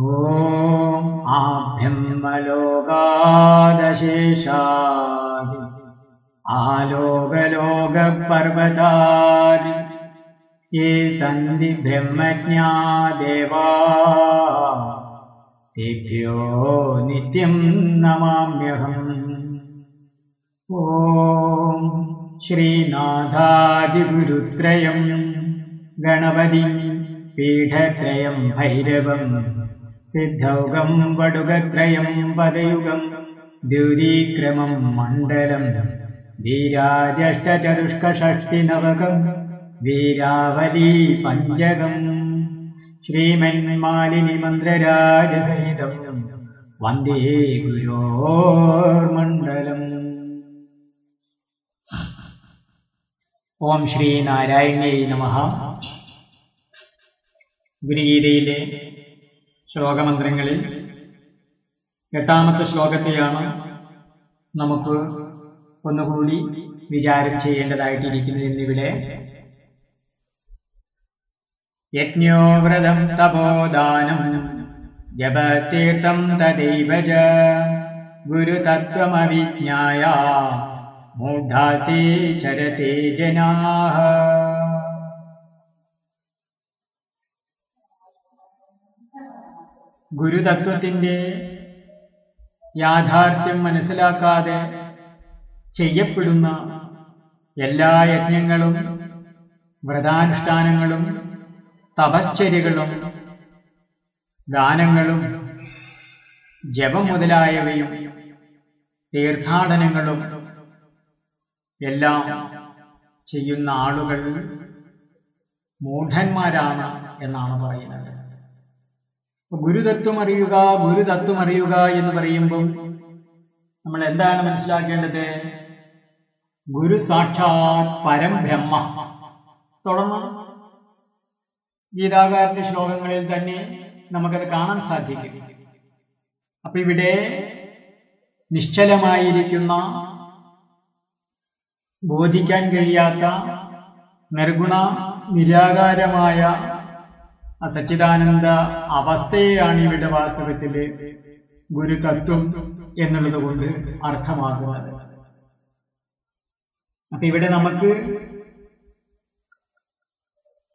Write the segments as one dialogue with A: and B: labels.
A: ॐ आभ्यम्मलोकादशेषादि आलोकलोकपर्वतादि ये सन्ति ब्रह्मज्ञा देवा तेभ्यो नित्यं नमाम्यहम्। ॐ श्रीनाथादिगुरुत्रयम् गणपतिम् पीठत्रयम् भैरवम् സിദ്ധൗകം വടുകത്രയം പദയുഗം. ദ്യുരീക്രമം മണ്ഡലം. ധീരാജഷ്ടചരുഷ്കഷ്ടിനവകം വീരാവലീ പഞ്ചകം. ശ്രീമന്മാലിനി മന്ത്രരാജസഹിതം വന്ദേ ഗുരോർമണ്ഡലം. ഓം ശ്രീ നാരായണേ നമ. ഗുരുഗീതയിലെ ശ്ലോകമന്ത്രങ്ങളിൽ എട്ടാമത്തെ ശ്ലോകത്തെയാണ് നമുക്ക് ഒന്നുകൂടി വിചാരം ചെയ്യേണ്ടതായിട്ടിരിക്കുന്നത് എന്നിവിടെ. യജ്ഞോ വ്രതം തപോദാനം ജപതീർത്ഥം തദൈവജ ഗുരുതത്വമവിജ്ഞായ മൂഢാത്തെ ചരത്തെ ജനാഹ. ഗുരുതത്വത്തിന്റെ യാഥാർത്ഥ്യം മനസ്സിലാക്കാതെ ചെയ്യപ്പെടുന്ന എല്ലാ യജ്ഞങ്ങളും വ്രതാനുഷ്ഠാനങ്ങളും തപശ്ചര്യകളും ദാനങ്ങളും ജപം മുതലായവയും തീർത്ഥാടനങ്ങളും എല്ലാം ചെയ്യുന്ന ആളുകൾ മൂഢന്മാരാണ് എന്നാണ് പറയുന്നത്. ഗുരുതത്വം അറിയുക ഗുരുതത്വം അറിയുക എന്ന് പറയുമ്പോൾ നമ്മൾ എന്താണ് മനസ്സിലാക്കേണ്ടത്? ഗുരു സാക്ഷാത് പരം ബ്രഹ്മ. തുടർന്ന് ഗീതാകാരന്റെ ശ്ലോകങ്ങളിൽ തന്നെ നമുക്കത് കാണാൻ സാധിക്കും. അപ്പൊ ഇവിടെ നിശ്ചലമായിരിക്കുന്ന ബോധിക്കാൻ കഴിയാത്ത നിർഗുണ നിരാകാരമായ സച്ചിദാനന്ദ അവസ്ഥയെയാണ് ഇവിടെ വാസ്തവത്തിൽ ഗുരുതത്വം എന്നുള്ളത് കൊണ്ട് അർത്ഥമാകുന്നത്. അപ്പൊ ഇവിടെ നമുക്ക്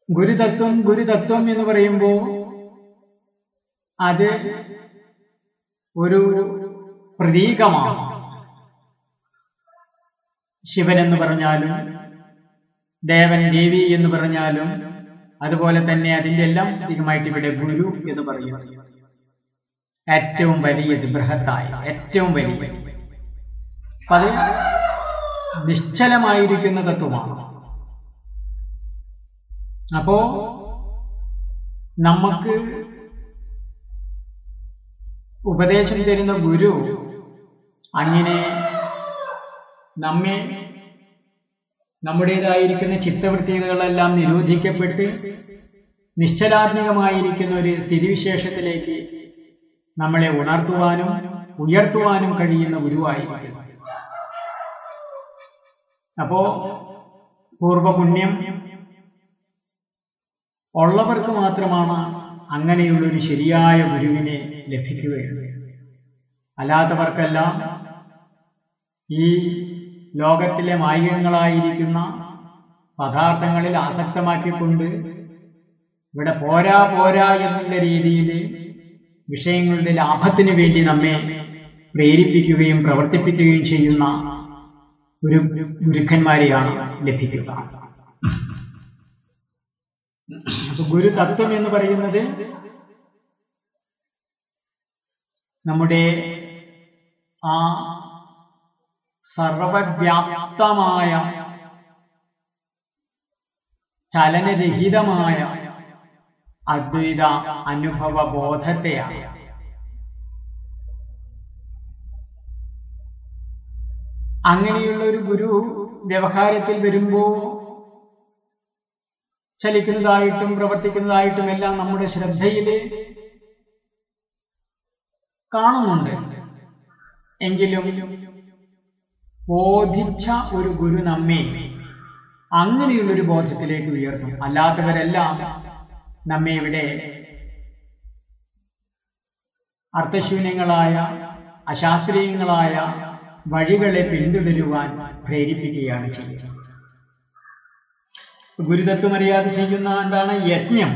A: ഗുരുതത്വം ഗുരുതത്വം എന്ന് പറയുമ്പോൾ അത് ഒരു പ്രതീകമാണ്. ശിവൻ എന്ന് പറഞ്ഞാലും ദേവൻ ദേവി എന്ന് പറഞ്ഞാലും അതുപോലെ തന്നെ അതിന്റെ എല്ലാം ഇതുമായിട്ട് ഇവിടെ ഗുരു എന്ന് പറയുന്നു. ഏറ്റവും വലിയത് ബൃഹത്തായ ഏറ്റവും വലിയ. അത് നിശ്ചലമായിരിക്കുന്ന തത്വമാണ്. അപ്പോ നമുക്ക് ഉപദേശം തരുന്ന ഗുരു അങ്ങനെ നമ്മെ നമ്മുടേതായിരിക്കുന്ന ചിത്തവൃത്തികളെല്ലാം നിരോധിക്കപ്പെട്ട് നിശ്ചലാത്മകമായിരിക്കുന്ന ഒരു സ്ഥിതിവിശേഷത്തിലേക്ക് നമ്മളെ ഉണർത്തുവാനും ഉയർത്തുവാനും കഴിയുന്ന ഗുരുവായിരിക്കും. അപ്പോ പൂർവപുണ്യം ഉള്ളവർക്ക് മാത്രമാണ് അങ്ങനെയുള്ളൊരു ശരിയായ ഗുരുവിനെ ലഭിക്കുകയുള്ളൂ. അല്ലാത്തവർക്കെല്ലാം ഈ ലോകത്തിലെ മായികങ്ങളായിരിക്കുന്ന പദാർത്ഥങ്ങളിൽ ആസക്തമാക്കിക്കൊണ്ട് ഇവിടെ പോരാ പോരാ എന്നുള്ള രീതിയിൽ വിഷയങ്ങളുടെ ലാഭത്തിന് വേണ്ടി നമ്മെ പ്രേരിപ്പിക്കുകയും പ്രവർത്തിപ്പിക്കുകയും ചെയ്യുന്ന ഒരു ഗുരുക്കന്മാരെയാണ് ലഭിക്കുക. അപ്പൊ ഗുരുതത്വം എന്ന് പറയുന്നത് നമ്മുടെ ആ സർവവ്യാപ്തമായ ചലനരഹിതമായ അദ്വൈത അനുഭവ ബോധത്തെയാണ് അങ്ങനെയുള്ള ഒരു ഗുരു വ്യവഹാരത്തിൽ വരുമ്പോ ചലിക്കുന്നതായിട്ടും പ്രവർത്തിക്കുന്നതായിട്ടും എല്ലാം നമ്മുടെ ശ്രദ്ധയിൽ കാണുന്നുണ്ട്. എങ്കിലും ബോധിച്ച ഒരു ഗുരു നമ്മെ അങ്ങനെയുള്ളൊരു ബോധത്തിലേക്ക് ഉയർത്തും. അല്ലാത്തവരെല്ലാം നമ്മെ ഇവിടെ അർത്ഥശൂന്യങ്ങളായ അശാസ്ത്രീയങ്ങളായ വഴികളെ പിന്തുടരുവാൻ പ്രേരിപ്പിക്കുകയാണ് ചെയ്യുന്നത്. ഗുരുതത്വം അറിയാതെ ചെയ്യുന്ന എന്താണ്? യജ്ഞം.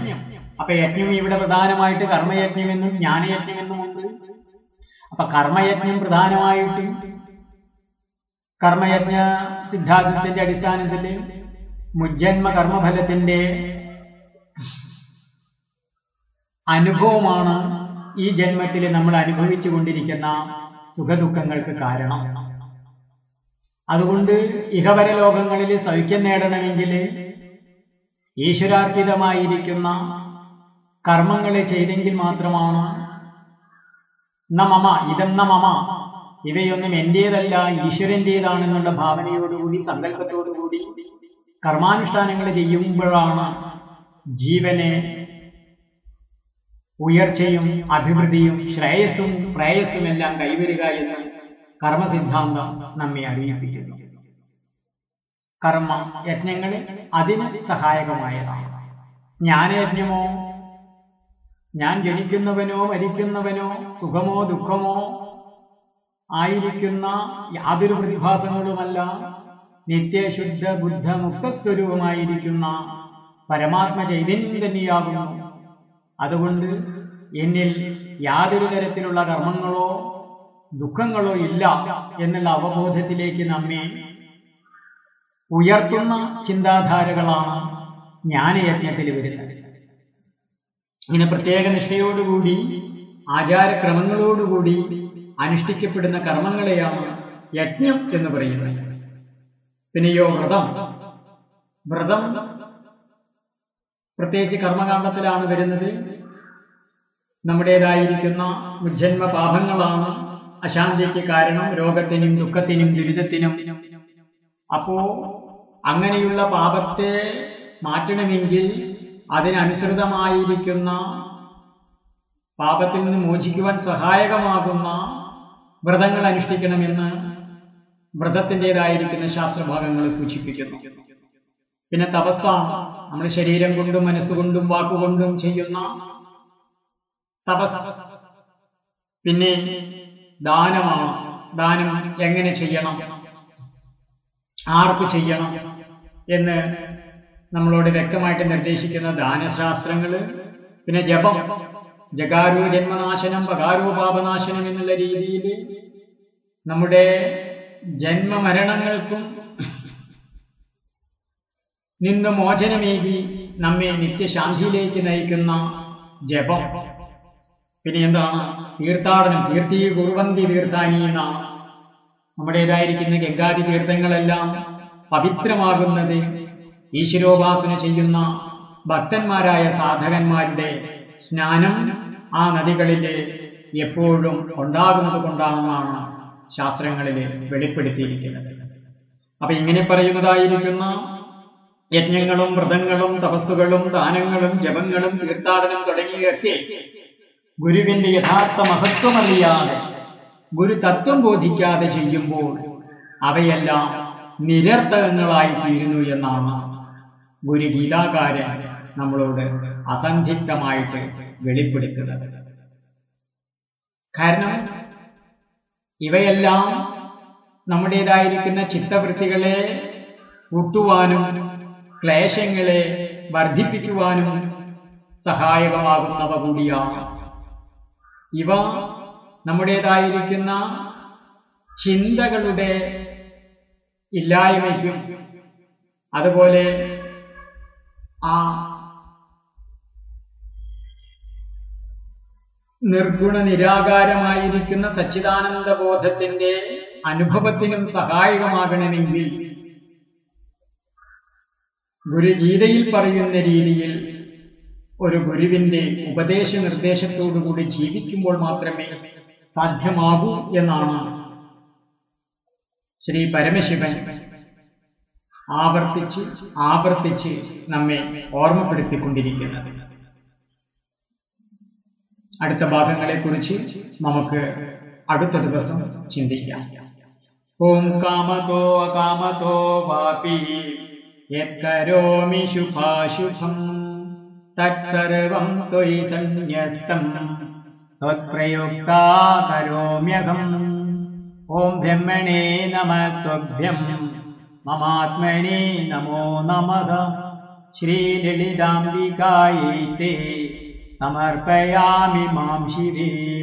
A: അപ്പൊ യജ്ഞം ഇവിടെ പ്രധാനമായിട്ട് കർമ്മയജ്ഞമെന്നും ജ്ഞാനയജ്ഞമെന്നും ഉണ്ട്. അപ്പൊ കർമ്മയജ്ഞം പ്രധാനമായിട്ട് കർമ്മയജ്ഞ സിദ്ധാന്തത്തിന്റെ അടിസ്ഥാനത്തിൽ മുജ്ജന്മ കർമ്മഫലത്തിന്റെ അനുഭവമാണ് ഈ ജന്മത്തിൽ നമ്മൾ അനുഭവിച്ചു കൊണ്ടിരിക്കുന്ന സുഖദുഃഖങ്ങൾക്ക് കാരണം. അതുകൊണ്ട് ഇഹവര ലോകങ്ങളിൽ സൗഖ്യം നേടണമെങ്കിൽ ഈശ്വരാർപ്പിതമായിരിക്കുന്ന കർമ്മങ്ങളെ ചെയ്തെങ്കിൽ മാത്രമാണ് നമമ മമ ഇതം ന മമ ഇവയൊന്നും എന്റേതല്ല ഈശ്വരന്റേതാണെന്നുള്ള ഭാവനയോടുകൂടി സങ്കല്പത്തോടുകൂടി കർമാനുഷ്ഠാനങ്ങൾ ചെയ്യുമ്പോഴാണ് ജീവനെ ഉയർച്ചയും അഭിവൃദ്ധിയും ശ്രേയസ്സും പ്രേയസ്സും എല്ലാം കൈവരിക എന്ന് കർമ്മസിദ്ധാന്തം നമ്മെ അറിയിപ്പിക്കുന്നു. കർമ്മ യജ്ഞങ്ങൾ അതിന് സഹായകമായതാണ്. ജ്ഞാനയജ്ഞമോ ഞാൻ ജനിക്കുന്നവനോ മരിക്കുന്നവനോ സുഖമോ ദുഃഖമോ ആയിരിക്കുന്ന യാതൊരു പ്രതിഭാസങ്ങളുമല്ല. നിത്യശുദ്ധ ബുദ്ധ മുക്തസ്വരൂപമായിരിക്കുന്ന പരമാത്മ ചൈതന്യം തന്നെയാകുന്നു. അതുകൊണ്ട് എന്നിൽ യാതൊരു തരത്തിലുള്ള കർമ്മങ്ങളോ ദുഃഖങ്ങളോ ഇല്ല എന്നുള്ള അവബോധത്തിലേക്ക് നമ്മെ ഉയർത്തുന്ന ചിന്താധാരകളാണ് ജ്ഞാനയജ്ഞത്തിൽ വരുന്നത്. ഇങ്ങനെ പ്രത്യേക നിഷ്ഠയോടുകൂടി ആചാരക്രമങ്ങളോടുകൂടി അനുഷ്ഠിക്കപ്പെടുന്ന കർമ്മങ്ങളെയാണ് യജ്ഞം എന്ന് പറയുന്നത്. പിന്നെയോ വ്രതം. വ്രതം പ്രത്യേകിച്ച് കർമ്മകാണ്ഡത്തിലാണ് വരുന്നത്. നമ്മുടേതായിരിക്കുന്ന മുജ്ജന്മ പാപങ്ങളാണ് അശാന്തിക്ക് കാരണം രോഗത്തിനും ദുഃഖത്തിനും ദുരിതത്തിനും. അപ്പോ അങ്ങനെയുള്ള പാപത്തെ മാറ്റണമെങ്കിൽ അതിനനുസൃതമായിരിക്കുന്ന പാപത്തിൽ നിന്ന് മോചിക്കുവാൻ സഹായകമാകുന്ന വ്രതങ്ങൾ അനുഷ്ഠിക്കണമെന്ന് വ്രതത്തിന്റെതായിരിക്കുന്ന ശാസ്ത്രഭാഗങ്ങൾ സൂചിപ്പിക്കുന്നു. പിന്നെ തപസ്സ നമ്മൾ ശരീരം കൊണ്ടും മനസ്സുകൊണ്ടും വാക്കുകൊണ്ടും ചെയ്യുന്ന തപസ്. പിന്നെ ദാനമാണ്. ദാനം എങ്ങനെ ചെയ്യണം? ആർക്ക് ചെയ്യണം? എന്ന് നമ്മളോട് വ്യക്തമായിട്ട് നിർദ്ദേശിക്കുന്ന ദാനശാസ്ത്രങ്ങൾ പിന്നെ ജപം. ജകാരോ ജന്മനാശനം പകാരോ പാപനാശനം എന്നുള്ള രീതിയിൽ നമ്മുടെ ജന്മമരണങ്ങൾക്കും നിന്ന് മോചനമേകി നമ്മെ നിത്യശാന്തിയിലേക്ക് നയിക്കുന്ന ജപം. പിന്നെ എന്താണ്? തീർത്ഥാടനം. കീർത്തി കുറുവന്തി തീർത്ഥാനി എന്നാണ് നമ്മുടേതായിരിക്കുന്ന ഗംഗാതി തീർത്ഥങ്ങളെല്ലാം പവിത്രമാകുന്നത് ഈശ്വരോപാസന ചെയ്യുന്ന ഭക്തന്മാരായ സാധകന്മാരുടെ സ്നാനം ആ നദികളിൽ എപ്പോഴും ഉണ്ടാകുന്നത് കൊണ്ടാണെന്നാണ് ശാസ്ത്രങ്ങളിൽ വെളിപ്പെടുത്തിയിരിക്കുന്നത്. അപ്പൊ ഇങ്ങനെ പറയുന്നതായിരിക്കുന്ന യജ്ഞങ്ങളും വ്രതങ്ങളും തപസ്സുകളും ദാനങ്ങളും ജപങ്ങളും തീർത്ഥാടനം തുടങ്ങിയൊക്കെ ഗുരുവിന്റെ യഥാർത്ഥ മഹത്വം അറിയാതെ ഗുരു തത്വം ബോധിക്കാതെ ചെയ്യുമ്പോൾ അവയെല്ലാം നിരർത്ഥകങ്ങളായി തീരുന്നു എന്നാണ് ഗുരു ഗീതാകാരൻ നമ്മളോട് അസന്ധിഗ്ധമായിട്ട് വെളിപ്പെടുത്തുന്നത് കാരണം ഇവയെല്ലാം നമ്മുടേതായിരിക്കുന്ന ചിത്തവൃത്തികളെ കൂട്ടുവാനും ക്ലേശങ്ങളെ വർദ്ധിപ്പിക്കുവാനും സഹായകമാകുന്നവ കൂടിയാണ്. ഇവ നമ്മുടേതായിരിക്കുന്ന ചിന്തകളുടെ ഇല്ലായ്മയ്ക്കും അതുപോലെ ആ നിർഗുണ നിരാകാരമായിരിക്കുന്ന സച്ചിദാനന്ദ ബോധത്തിന്റെ അനുഭവത്തിനും സഹായകമാകണമെങ്കിൽ ഗുരുഗീതയിൽ പറയുന്ന രീതിയിൽ ഒരു ഗുരുവിന്റെ ഉപദേശ നിർദ്ദേശത്തോടുകൂടി ജീവിക്കുമ്പോൾ മാത്രമേ സാധ്യമാകൂ എന്നാണ് ശ്രീ പരമശിവൻ ആവർത്തിച്ച് ആവർത്തിച്ച് നമ്മെ ഓർമ്മപ്പെടുത്തിക്കൊണ്ടിരിക്കുന്നത്. അടുത്ത ഭാഗങ്ങളെക്കുറിച്ച് നമുക്ക് അടുത്ത ദിവസം ചിന്തിക്കാം ഓം കാമതോ അകാമതോ വാപി യത്കരോമി ശുഭാശുഭം തത്സർവം ത്വയി സന്യസ്തം त्वत्प्रयुक्ता करोम्यहम् ॐ ब्रह्मणे नमः त्वभ्यम् ममात्मने नमो नमः श्रीललिताम्बिकायै ते समर्पयामि माँ शिवे।